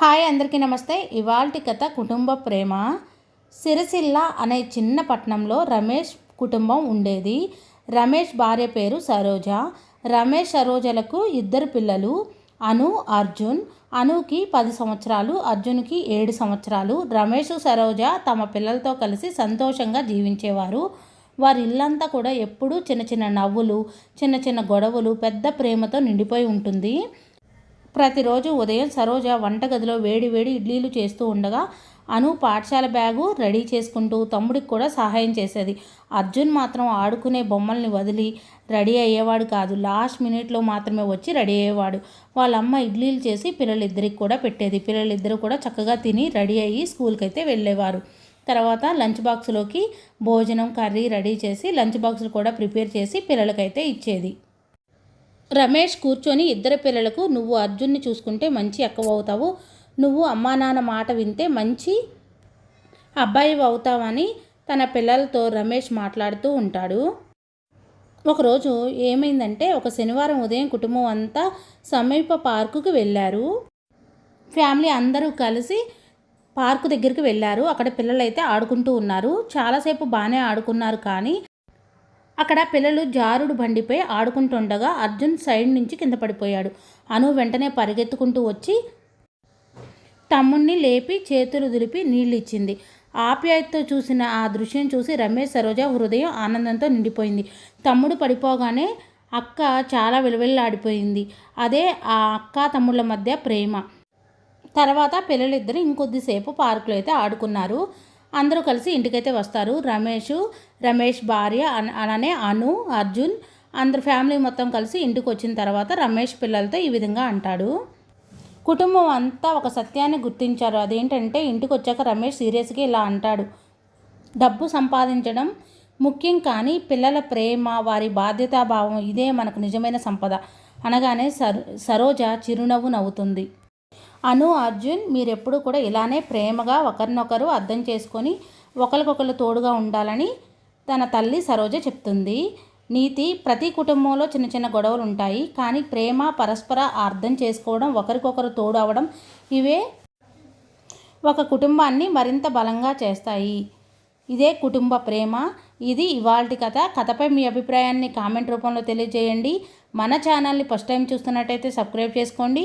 Hi అందరికీ నమస్తే. ఇవాల్టి కథ కుటుంబ ప్రేమ. సిరిసిల్ల అనే చిన్న పట్టణంలో రమేష్ కుటుంబం ఉండేది. రమేష్ భార్య పేరు సరోజ. రమేష్ సరోజలకు ఇద్దరు పిల్లలు అను అర్జున్. అనుకి పది సంవత్సరాలు అర్జున్కి ఏడు సంవత్సరాలు. రమేష్ సరోజ తమ పిల్లలతో కలిసి సంతోషంగా జీవించేవారు. వారి ఇల్లంతా కూడా ఎప్పుడూ చిన్న చిన్న నవ్వులు చిన్న చిన్న గొడవలు పెద్ద ప్రేమతో నిండిపోయి ఉంటుంది. ప్రతిరోజు ఉదయం సరోజ వంటగదిలో వేడి వేడి ఇడ్లీలు చేస్తూ ఉండగా అను పాఠశాల బ్యాగు రెడీ చేసుకుంటూ తమ్ముడికి కూడా సహాయం చేసేది. అర్జున్ మాత్రం ఆడుకునే బొమ్మల్ని వదిలి రెడీ అయ్యేవాడు కాదు. లాస్ట్ మినిట్లో మాత్రమే వచ్చి రెడీ అయ్యేవాడు. వాళ్ళమ్మ ఇడ్లీలు చేసి పిల్లలిద్దరికి కూడా పెట్టేది. పిల్లలిద్దరూ కూడా చక్కగా తిని రెడీ అయ్యి స్కూల్కి అయితే వెళ్ళేవారు. తర్వాత లంచ్ బాక్స్లోకి భోజనం కర్రీ రెడీ చేసి లంచ్ బాక్సులు కూడా ప్రిపేర్ చేసి పిల్లలకైతే ఇచ్చేది. రమేష్ కూర్చొని ఇద్దరు పిల్లలకు నువ్వు అర్జున్ని చూసుకుంటే మంచి ఎక్కువ అవుతావు నువ్వు అమ్మా నాన్న మాట వింటే మంచి అబ్బాయి అవుతావని తన పిల్లలతో రమేష్ మాట్లాడుతూ ఉంటాడు. ఒకరోజు ఏమైందంటే ఒక శనివారం ఉదయం కుటుంబం అంతా సమీప పార్కుకు వెళ్ళారు. ఫ్యామిలీ అందరూ కలిసి పార్కు దగ్గరికి వెళ్ళారు. అక్కడ పిల్లలైతే ఆడుకుంటూ ఉన్నారు. చాలాసేపు బాగానే ఆడుకున్నారు కానీ అక్కడ పిల్లలు జారుడు బండిపై ఆడుకుంటుండగా అర్జున్ సైడ్ నుంచి కింద పడిపోయాడు. అను వెంటనే పరిగెత్తుకుంటూ వచ్చి తమ్ముణ్ణి లేపి చేతులు దులిపి నీళ్ళు ఇచ్చింది ఆప్యాయతతో చూసిన ఆ దృశ్యం చూసి రమేష్ సరోజ హృదయం ఆనందంతో నిండిపోయింది. తమ్ముడు పడిపోగానే అక్క చాలా విలువెల్లాడిపోయింది. అదే ఆ అక్క తమ్ముళ్ళ మధ్య ప్రేమ. తర్వాత పిల్లలిద్దరు ఇంకొద్దిసేపు పార్కులో అయితే ఆడుకున్నారు. అందరూ కలిసి ఇంటికైతే వస్తారు. రమేష్ రమేష్ భార్య అలానే అను అర్జున్. అందరు ఫ్యామిలీ మొత్తం కలిసి ఇంటికి వచ్చిన తర్వాత రమేష్ పిల్లలతో ఈ విధంగా అంటాడు. కుటుంబం అంతా ఒక సత్యాన్ని గుర్తించారు. అదేంటంటే ఇంటికి వచ్చాక రమేష్ సీరియస్గా ఇలా అంటాడు. డబ్బు సంపాదించడం ముఖ్యం కానీ పిల్లల ప్రేమ వారి బాధ్యతాభావం ఇదే మనకు నిజమైన సంపద అనగానే సర్ సరోజ చిరునవ్వు నవ్వుతుంది. అను అర్జున్ మీరెప్పుడు కూడా ఇలానే ప్రేమగా ఒకరినొకరు అర్థం చేసుకొని ఒకరికొకరు తోడుగా ఉండాలని తన తల్లి సరోజ చెప్తుంది. నీతి ప్రతి కుటుంబంలో చిన్న చిన్న గొడవలు ఉంటాయి కానీ ప్రేమ పరస్పర అర్థం చేసుకోవడం ఒకరికొకరు తోడు అవడం ఇవే ఒక కుటుంబాన్ని మరింత బలంగా చేస్తాయి. ఇదే కుటుంబ ప్రేమ. ఇది ఇవాల్టి కథ. కథపై మీ అభిప్రాయాన్ని కామెంట్ రూపంలో తెలియజేయండి. మన ఛానల్ని ఫస్ట్ టైం చూస్తున్నట్టయితే సబ్స్క్రైబ్ చేసుకోండి.